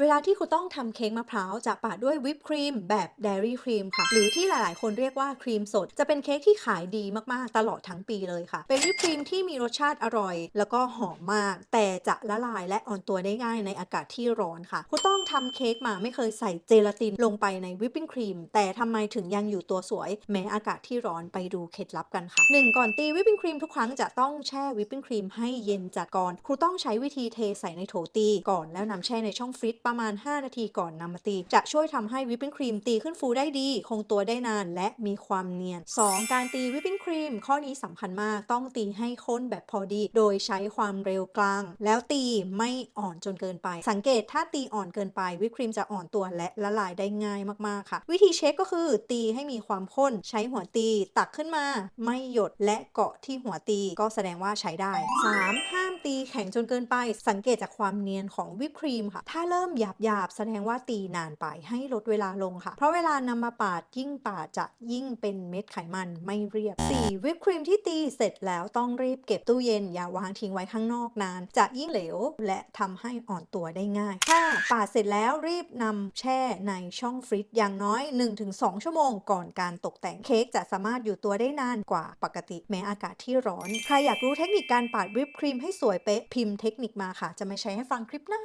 เวลาที่คุณต้องทำเค้กมะพร้าวจะปาดด้วยวิปครีมแบบเดรี่ครีมค่ะ หรือที่หลาย ๆ คนเรียกว่าครีมสด จะเป็นเค้กที่ขายดีมาก ๆ ตลอดทั้งปีเลยค่ะ เป็นวิปครีมที่มีรสชาติอร่อย แล้วก็หอมมาก แต่จะละลายและอ่อนตัวได้ง่ายในอากาศที่ร้อนค่ะ คุณต้องทำเค้กมาไม่เคยใส่เจลาตินลงไปในวิปปิ้งครีม แต่ทำไมถึงยังอยู่ตัวสวย แม้อากาศที่ร้อนไปดูเคล็ดลับกันค่ะ 1. ก่อนตีวิปปิ้งครีมทุกครั้งจะต้องแช่วิปปิ้งครีมให้เย็นจัดก่อน ครูต้องใช้วิธีเทใส่ในโถตีก่อนแล้วนำแช่ในช่องฟรีซประมาณ 5 นาทีก่อนนำมาตี จะช่วยทำให้วิปปิ้งครีมตีขึ้นฟูได้ดี คงตัวได้นานและมีความเนียน 2. การตีวิปปิ้งครีม ข้อนี้สำคัญมากต้องตีให้ข้นแบบพอดี โดยใช้ความเร็วกลาง แล้วตีไม่อ่อนจนเกินไป สังเกตถ้าตีอ่อนเกินไปวิปครีมจะอ่อนตัวและละลายได้ง่ายมากๆค่ะ วิธีเช็คก็คือ ตีให้มีความข้น ใช้หัวตี ตักขึ้นมา ไม่หยดและเกาะที่หัวตีก็แสดงว่าใช้ได้ 3. ห้ามตีแข็งจนเกินไป สังเกตจากความเนียนของวิปครีมค่ะ ถ้าเริ่มหยาบหยาบแสดงว่าตีนานไปให้ลดเวลาลงค่ะ เพราะเวลานำมาปาดยิ่งปาดจะยิ่งเป็นเม็ดไขมันไม่เรียบ 4. วิปครีมที่ตีเสร็จแล้วต้องรีบเก็บตู้เย็นอย่าวางทิ้งไว้ข้างนอกนาน จะยิ่งเหลวและทำให้อ่อนตัวได้ง่าย 5. ปาดเสร็จแล้วรีบนำแช่ในช่องฟรีซอย่างน้อย 1-2 ชั่วโมงก่อนการตกแต่งเค้กจะสามารถอยู่ตัวได้นานกว่าปกติแม้อากาศที่ร้อน ใครอยากรู้เทคนิคการปาดวิปครีมให้สวยเป๊ะพิมพ์เทคนิคมาค่ะ จะไมาใช้ให้ฟังคลิปหน้า